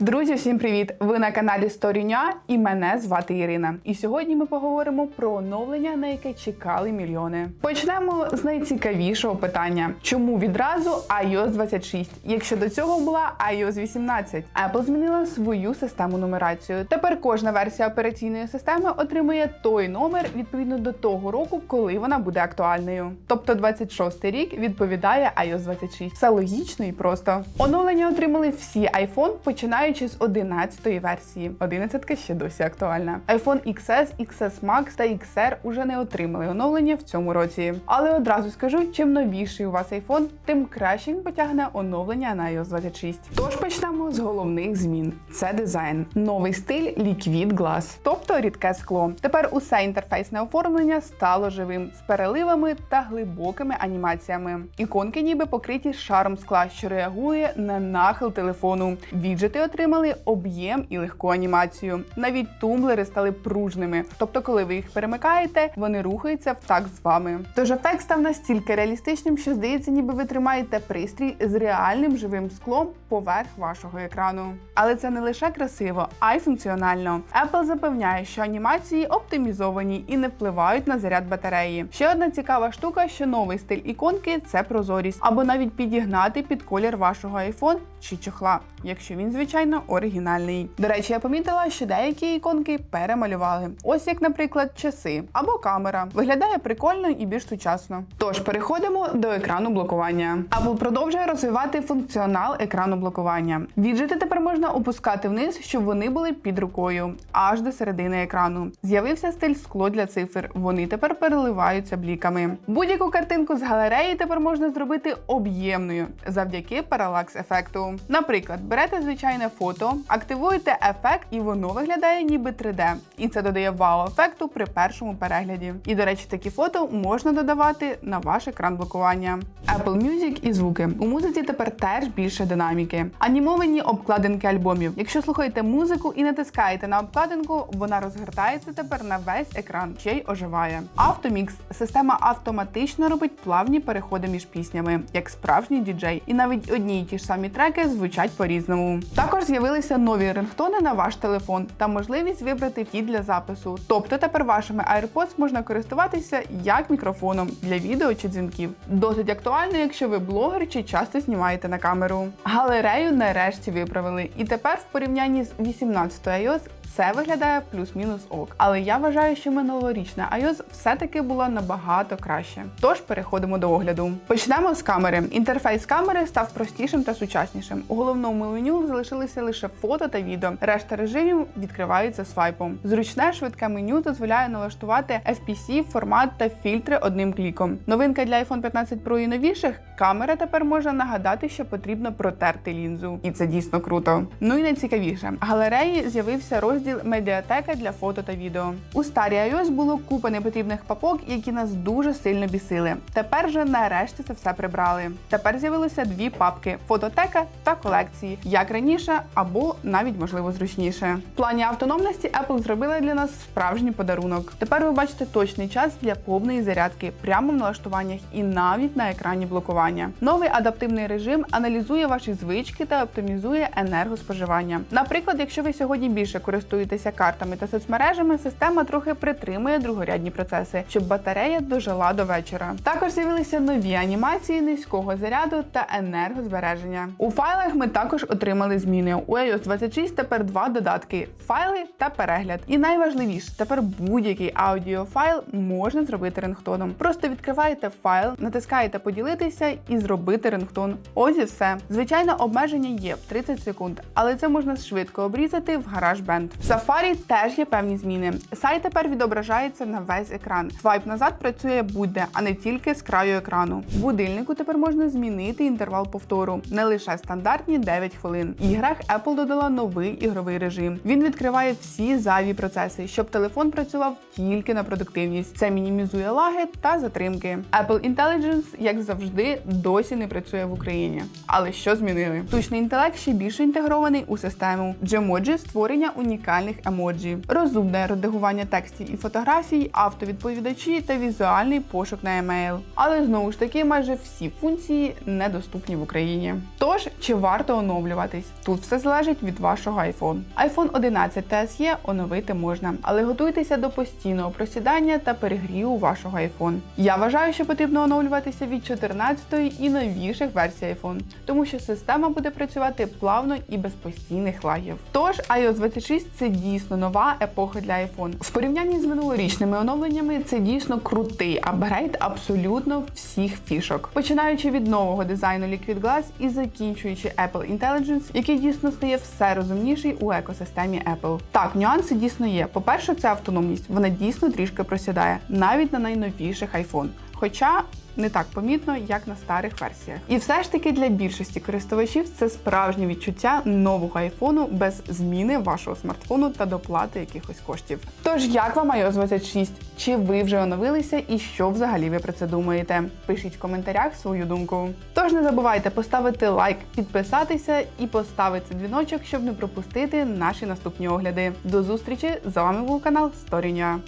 Друзі, всім привіт! Ви на каналі Сторіня і мене звати Ірина. І сьогодні ми поговоримо про оновлення, на яке чекали мільйони. Почнемо з найцікавішого питання: чому відразу iOS 26, якщо до цього була iOS 18? Apple змінила свою систему нумерацію. Тепер кожна версія операційної системи отримує той номер відповідно до того року, коли вона буде актуальною. Тобто 26 рік відповідає iOS 26. Все логічно і просто. Оновлення отримали всі iPhone, починаючи з 11-ї версії. 11 ще досі актуальна. iPhone XS, XS Max та XR уже не отримали оновлення в цьому році. Але одразу скажу, чим новіший у вас iPhone, тим краще він потягне оновлення на iOS 26. Тож почнемо з головних змін: це дизайн, новий стиль Liquid Glass, тобто рідке скло. Тепер усе інтерфейсне оформлення стало живим з переливами та глибокими анімаціями. Іконки ніби покриті шаром скла, що реагує на нахил телефону. Віджити отримали об'єм і легку анімацію. Навіть тумблери стали пружними. Тобто, коли ви їх перемикаєте, вони рухаються в такт з вами. Тож ефект став настільки реалістичним, що здається, ніби ви тримаєте пристрій з реальним живим склом поверх вашого екрану. Але це не лише красиво, а й функціонально. Apple запевняє, що анімації оптимізовані і не впливають на заряд батареї. Ще одна цікава штука, що новий стиль іконки це прозорість, або навіть підігнати під колір вашого iPhone чи чохла, якщо він, звичайно, оригінальний. До речі, я помітила, що деякі іконки перемалювали. Ось як, наприклад, часи або камера. Виглядає прикольно і більш сучасно. Тож переходимо до екрану блокування. Apple продовжує розвивати функціонал екрану блокування. Віджити тепер можна опускати вниз, щоб вони були під рукою, аж до середини екрану. З'явився стиль скло для цифр. Вони тепер переливаються бліками. Будь-яку картинку з галереї тепер можна зробити об'ємною завдяки паралакс-ефекту. Наприклад, берете звичайне фото, активуєте ефект, і воно виглядає ніби 3D. І це додає вау-ефекту при першому перегляді. І, до речі, такі фото можна додавати на ваш екран блокування. Apple Music і звуки. У музиці тепер теж більше динаміки. Анімовані обкладинки альбомів. Якщо слухаєте музику і натискаєте на обкладинку, вона розгортається тепер на весь екран, ще й оживає. Автомікс система автоматично робить плавні переходи між піснями, як справжній діджей. І навіть одні й ті ж самі треки звучать по-різному. Також з'явилися нові рингтони на ваш телефон та можливість вибрати вхід для запису. Тобто тепер вашими AirPods можна користуватися як мікрофоном для відео чи дзвінків. Досить актуально, якщо ви блогер чи часто знімаєте на камеру. Галерею нарешті виправили, і тепер в порівнянні з 18 iOS це виглядає плюс-мінус ок. Але я вважаю, що минулорічна iOS все-таки була набагато краще. Тож переходимо до огляду. Почнемо з камери. Інтерфейс камери став простішим та сучаснішим. У головному меню залишилися лише фото та відео. Решта режимів відкриваються свайпом. Зручне швидке меню дозволяє налаштувати FPC, формат та фільтри одним кліком. Новинка для iPhone 15 Pro і новіших камера тепер може нагадати, що потрібно протерти лінзу. І це дійсно круто. Ну і найцікавіше, галереї з'явився розділ медіатека для фото та відео. У старій iOS було купа непотрібних папок, які нас дуже сильно бісили. Тепер же нарешті це все прибрали. Тепер з'явилося дві папки: фототека та колекції, як раніше, або навіть можливо зручніше. В плані автономності Apple зробила для нас справжній подарунок. Тепер ви бачите точний час для повної зарядки прямо в налаштуваннях і навіть на екрані блокування. Новий адаптивний режим аналізує ваші звички та оптимізує енергоспоживання. Наприклад, якщо ви сьогодні більше користуєтеся картами та соцмережами, система трохи притримує другорядні процеси, щоб батарея дожила до вечора. Також з'явилися нові анімації низького заряду та енергозбереження. У файлах ми також отримали зміни. У iOS 26 тепер два додатки: файли та перегляд. І найважливіше, тепер будь-який аудіофайл можна зробити рингтоном. Просто відкриваєте файл, натискаєте поділитися і зробити рингтон. Ось і все. Звичайно, обмеження є в 30 секунд, але це можна швидко обрізати в GarageBand. В Safari теж є певні зміни. Сайт тепер відображається на весь екран. Свайп назад працює будь-де, а не тільки з краю екрану. В будильнику тепер можна змінити інтервал повтору, не лише стандартні 9 хвилин. В іграх Apple додала новий ігровий режим. Він відкриває всі зайві процеси, щоб телефон працював тільки на продуктивність. Це мінімізує лаги та затримки. Apple Intelligence, як завжди, досі не працює в Україні. Але що змінили? Штучний інтелект ще більше інтегрований у систему. Gmoji – створення унікальних емоджі, розумне редагування текстів і фотографій, автовідповідачі та візуальний пошук на емейл. Але знову ж таки, майже всі функції недоступні в Україні. Тож чи варто оновлюватись? Тут все залежить від вашого iPhone. iPhone 11 та SE оновити можна, але готуйтеся до постійного просідання та перегріву вашого iPhone. Я вважаю, що потрібно оновлюватися від 14 і новіших версій iPhone, тому що система буде працювати плавно і без постійних лагів. Тож iOS 26 це дійсно нова епоха для iPhone. В порівнянні з минулорічними оновленнями це дійсно крутий апгрейд абсолютно всіх фішок, починаючи від нового дизайну Liquid Glass і закінчуючи Apple Intelligence, який дійсно стає все розумніший у екосистемі Apple. Так, нюанси дійсно є. По-перше, це автономність. Вона дійсно трішки просідає, навіть на найновіших iPhone. Хоча не так помітно, як на старих версіях. І все ж таки для більшості користувачів це справжнє відчуття нового айфону без зміни вашого смартфону та доплати якихось коштів. Тож як вам iOS 26? Чи ви вже оновилися і що взагалі ви про це думаєте? Пишіть в коментарях свою думку. Тож не забувайте поставити лайк, підписатися і поставити дзвіночок, щоб не пропустити наші наступні огляди. До зустрічі! З вами був канал Story.ua.